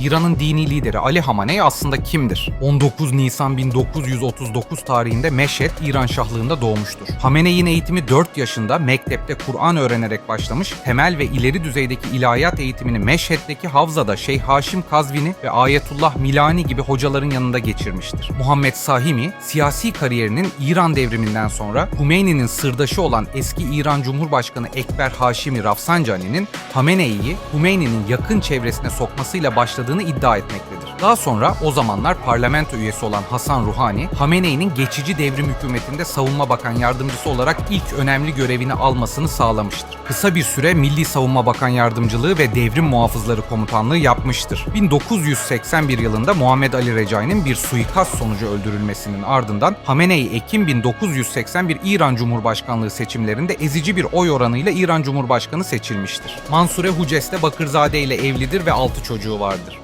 İran'ın dini lideri Ali Hamaney aslında kimdir? 19 Nisan 1939 tarihinde Meşhed, İran Şahlığında doğmuştur. Hameney'in eğitimi 4 yaşında mektepte Kur'an öğrenerek başlamış, temel ve ileri düzeydeki ilahiyat eğitimini Meşhed'deki Havza'da Şeyh Haşim Kazvini ve Ayetullah Milani gibi hocaların yanında geçirmiştir. Muhammed Sahimi, siyasi kariyerinin İran devriminden sonra Hümeyni'nin sırdaşı olan eski İran Cumhurbaşkanı Ekber Haşimi Rafsanjani'nin Hamenei'yi Hümeyni'nin yakın çevresine sokmasıyla başladığını iddia etmektedir. Daha sonra o zamanlar parlamento üyesi olan Hasan Ruhani, Hamenei'nin geçici devrim hükümetinde savunma bakan yardımcısı olarak ilk önemli görevini almasını sağlamıştır. Kısa bir süre Milli Savunma Bakan Yardımcılığı ve Devrim Muhafızları Komutanlığı yapmıştır. 1981 yılında Muhammed Ali Recai'nin bir suikast sonucu öldürülmesinin ardından Hamenei Ekim 1981 İran Cumhurbaşkanlığı seçimlerinde ezici bir oy oranıyla İran Cumhurbaşkanı seçilmiştir. Mansure Huceste Bakırzade ile evlidir ve 6 çocuğu vardır.